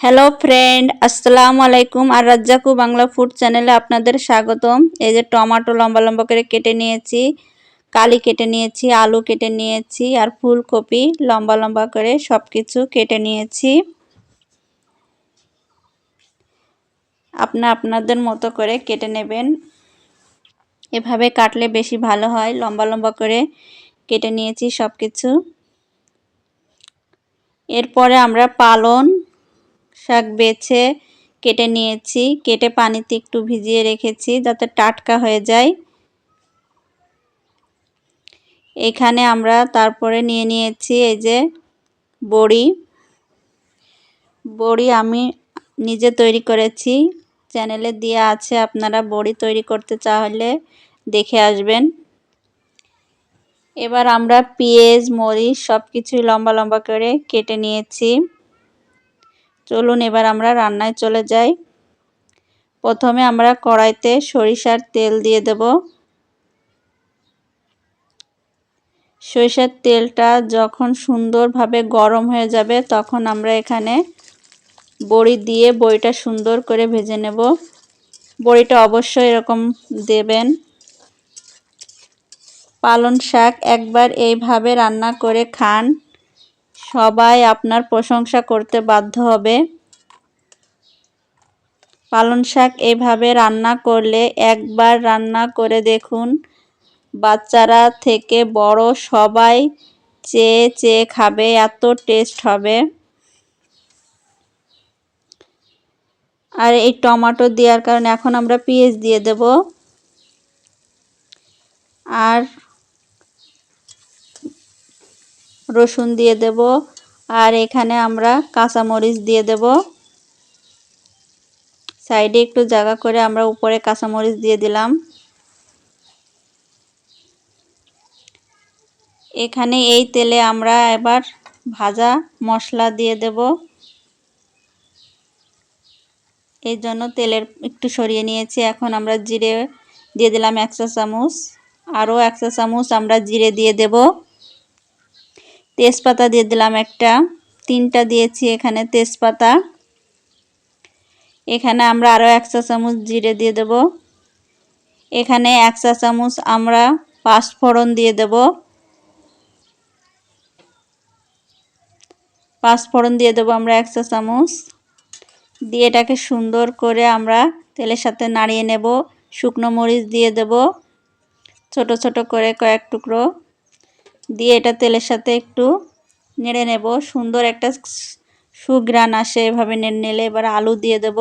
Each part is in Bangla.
হ্যালো ফ্রেন্ড আসসালামু আলাইকুম আর রাজ্জাকু বাংলা ফুড চ্যানেলে আপনাদের স্বাগতম। এই যে টমাটো লম্বা লম্বা করে কেটে নিয়েছি, কালি কেটে নিয়েছি, আলু কেটে নিয়েছি, আর ফুলকপি লম্বা লম্বা করে সব কিছু কেটে নিয়েছি। আপনা আপনাদের মতো করে কেটে নেবেন। এভাবে কাটলে বেশি ভালো হয়। লম্বা লম্বা করে কেটে নিয়েছি সব কিছু এরপরে আমরা পালন শাক বেছে কেটে নিয়েছি। কেটে পানিতে একটু ভিজিয়ে রেখেছি যাতে টাটকা হয়ে যায়। এখানে আমরা তারপরে নিয়ে নিয়েছি এই যে বড়ি। বড়ি আমি নিজে তৈরি করেছি। চ্যানেলে দেওয়া আছে, আপনারা বড়ি তৈরি করতে চাইলে দেখে আসবেন। এবার আমরা পেঁয়াজ, মরিচ সব কিছুই লম্বা লম্বা করে কেটে নিয়েছি। চলুন এবার আমরা রান্নায় চলে যাই। প্রথমে আমরা কড়াইতে সরিষার তেল দিয়ে দেব। সরিষার তেলটা যখন সুন্দরভাবে গরম হয়ে যাবে, তখন আমরা এখানে বড়ি দিয়ে বড়িটা সুন্দর করে ভেজে নেব। বড়িটা অবশ্যই এরকম দেবেন। পালন শাক একবার এইভাবে রান্না করে খান। সবাই আপনার প্রশংসা করতে বাধ্য হবে। পালন শাক এভাবে রান্না করলে একবার রান্না করে দেখুন। বাচ্চারা থেকে বড় সবাই চেয়ে চেয়ে খাবে, এত টেস্ট হবে। আর এই টমাটো দেওয়ার কারণে এখন আমরা পেঁয়াজ দিয়ে দেব। আর রসুন দিয়ে দেব। আর এখানে আমরা কাঁচামরিচ দিয়ে দেব। সাইডে একটু জায়গা করে আমরা উপরে কাঁচামরিচ দিয়ে দিলাম। এখানে এই তেলে আমরা এবার ভাজা মশলা দিয়ে দেব। এই জন্য তেলের একটু সরিয়ে নিয়েছি। এখন আমরা জিরে দিয়ে দিলাম একশো চামচ। আরও একশো চামচ আমরা জিরে দিয়ে দেব। তেজপাতা দিয়ে দিলাম একটা। তিনটা দিয়েছি এখানে তেজপাতা। এখানে আমরা আরও এক চা চামচ জিরে দিয়ে দেব। এখানে এক চা চামচ আমরা পাঁচফোড়ন দিয়ে দেব। পাঁচফোড়ন দিয়ে দেবো আমরা এক চা চামচ। দিয়ে এটাকে সুন্দর করে আমরা তেলের সাথে নাড়িয়ে নেব। শুকনো মরিচ দিয়ে দেব। ছোট ছোট করে কয়েক টুকরো। দিয়ে এটা তেলের সাথে একটু নেড়ে নেব। সুন্দর একটা সুগ্রান আসে এভাবে নেড়ে নিলে এবার আলু দিয়ে দেব।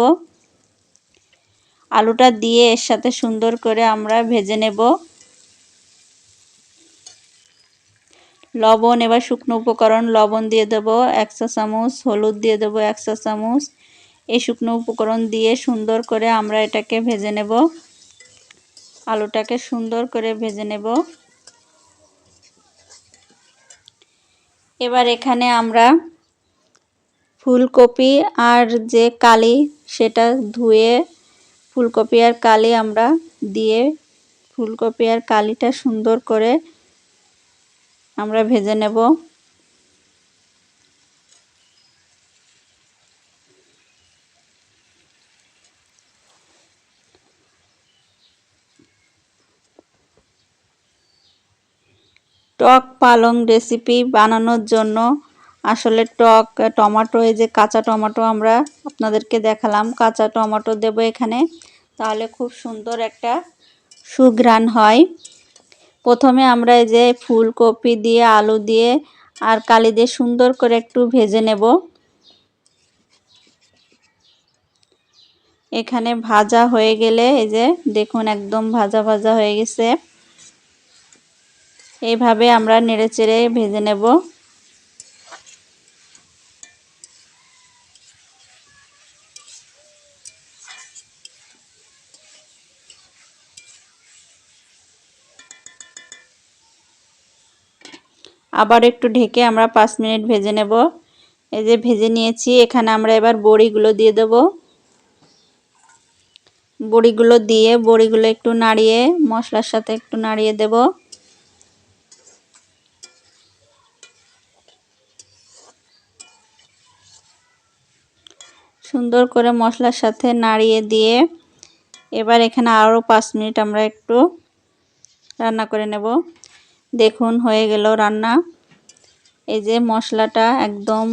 আলুটা দিয়ে এর সাথে সুন্দর করে আমরা ভেজে নেব। লবণ, এবার শুকনো উপকরণ লবণ দিয়ে দেব। একশো চামচ হলুদ দিয়ে দেব একশো চামচ। এই শুকনো উপকরণ দিয়ে সুন্দর করে আমরা এটাকে ভেজে নেব। আলুটাকে সুন্দর করে ভেজে নেব। এবার এখানে আমরা ফুলকপি আর যে কালি সেটা ধুয়ে, ফুলকপি আর কালি আমরা দিয়ে, ফুলকপি আর কালিটা সুন্দর করে আমরা ভেজে নেব। টক পালং রেসিপি বানানোর জন্য আসলে টক, টমাটো, এই যে কাঁচা টমাটো আমরা আপনাদেরকে দেখালাম, কাঁচা টমাটো দেব এখানে, তাহলে খুব সুন্দর একটা সুঘ্রাণ হয়। প্রথমে আমরা এই যে ফুলকপি দিয়ে, আলু দিয়ে আর কালি দিয়ে সুন্দর করে একটু ভেজে নেব। এখানে ভাজা হয়ে গেলে এই যে দেখুন একদম ভাজা ভাজা হয়ে গেছে। এইভাবে আমরা নেড়ে চেড়ে ভেজে নেব। আবার একটু ঢেকে আমরা পাঁচ মিনিট ভেজে নেব। এই যে ভেজে নিয়েছি, এখানে আমরা এবার বড়িগুলো দিয়ে দেব। বড়িগুলো দিয়ে বড়িগুলো একটু নাড়িয়ে, মশলার সাথে একটু নাড়িয়ে দেব। সুন্দর করে মশলার সাথে নাড়িয়ে দিয়ে এবার এখানে আরও পাঁচ মিনিট আমরা একটু রান্না করে নেব। দেখুন, হয়ে গেল রান্না। এই যে মশলাটা একদম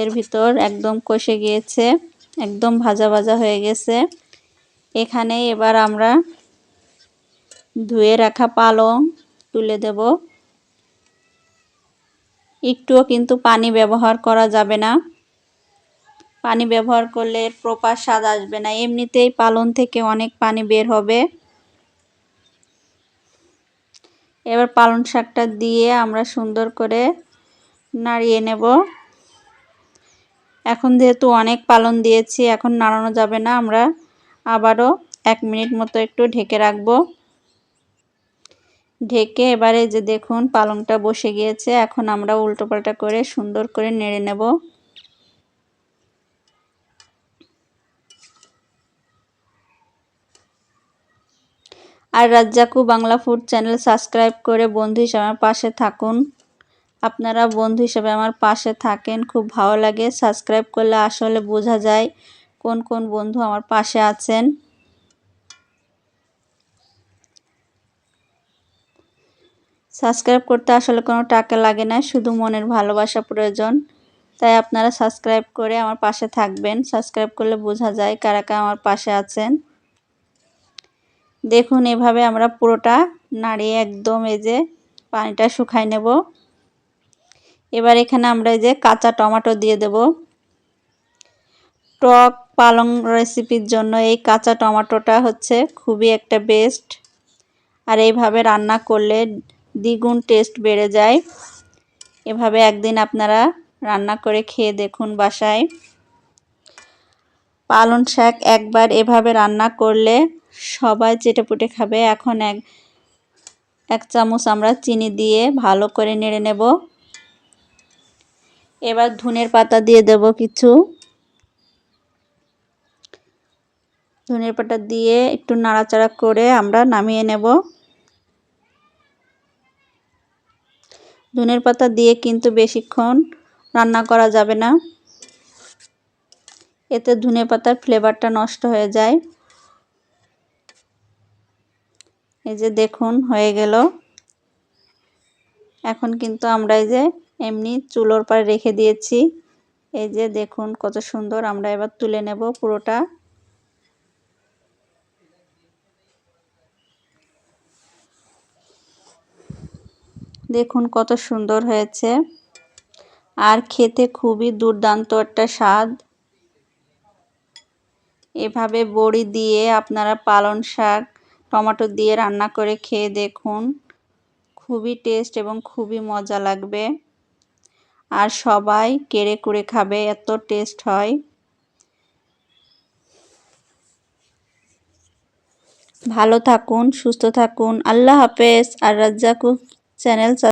এর ভিতর একদম কষে গিয়েছে, একদম ভাজা ভাজা হয়ে গেছে। এখানে এবার আমরা ধুয়ে রাখা পালং তুলে দেব। একটুও কিন্তু পানি ব্যবহার করা যাবে না। পানি ব্যবহার করলে প্রপার স্বাদ আসবে না। এমনিতেই পালন থেকে অনেক পানি বের হবে। এবার পালন শাকটা দিয়ে আমরা সুন্দর করে নাড়িয়ে নেব। এখন যেহেতু অনেক পালন দিয়েছি, এখন নাড়ানো যাবে না। আমরা আবারও এক মিনিট মতো একটু ঢেকে রাখব। ঢেকে এবারে যে দেখুন, পালংটা বসে গিয়েছে। এখন আমরা উল্টোপাল্টা করে সুন্দর করে নেড়ে নেব। আর রাজ্জাকু বাংলা ফুড চ্যানেল সাবস্ক্রাইব করে বন্ধু হিসাবে আমার পাশে থাকুন। আপনারা বন্ধু হিসাবে আমার পাশে থাকেন, খুব ভালো লাগে। সাবস্ক্রাইব করলে আসলে বোঝা যায় কোন কোন বন্ধু আমার পাশে আছেন। সাবস্ক্রাইব করতে আসলে কোনো টাকা লাগে না, শুধু মনের ভালোবাসা প্রয়োজন। তাই আপনারা সাবস্ক্রাইব করে আমার পাশে থাকবেন। সাবস্ক্রাইব করলে বোঝা যায় কারা কারা আমার পাশে আছেন। দেখুন, এভাবে আমরা পুরোটা নাড়িয়ে একদম এই যে পানিটা শুকাই নেব। এবার এখানে আমরা এই যে কাঁচা টমেটো দিয়ে দেব। টক পালং রেসিপির জন্য এই কাঁচা টমেটোটা হচ্ছে খুবই একটা বেস্ট আর এইভাবে রান্না করলে দ্বিগুণ টেস্ট বেড়ে যায়। এভাবে একদিন আপনারা রান্না করে খেয়ে দেখুন বাসায়। পালন শাক একবার এভাবে রান্না করলে সবাই চেটেপুটে খাবে। এখন এক এক চামচ আমরা চিনি দিয়ে ভালো করে নেড়ে নেব। এবার ধনের পাতা দিয়ে দেব কিছু। ধনের পাতা দিয়ে একটু নাড়াচাড়া করে আমরা নামিয়ে নেব। ধনের পাতা দিয়ে কিন্তু বেশিক্ষণ রান্না করা যাবে না। এতে ধনে পাতার ফ্লেভারটা নষ্ট হয়ে যায়। এই যে দেখুন, হয়ে গেল। এখন কিন্তু আমরা এই যে এমনি চুলোর পারে রেখে দিয়েছি। এই যে দেখুন, কত সুন্দর আমরা এবার তুলে নেব পুরোটা। দেখুন, কত সুন্দর হয়েছে। আর খেতে খুবই দুর্দান্ত একটা স্বাদ। এভাবে বড়ি দিয়ে আপনারা পালন শাক টমেটো দিয়ে রান্না করে খেয়ে দেখুন, খুবই টেস্ট এবং খুবই মজা লাগবে। আর সবাই কেড়ে কুড়ে খাবে, এত টেস্ট হয়। ভালো থাকুন, সুস্থ থাকুন, আল্লাহ হাফেজ। আর রাজ্জাকু চ্যানেল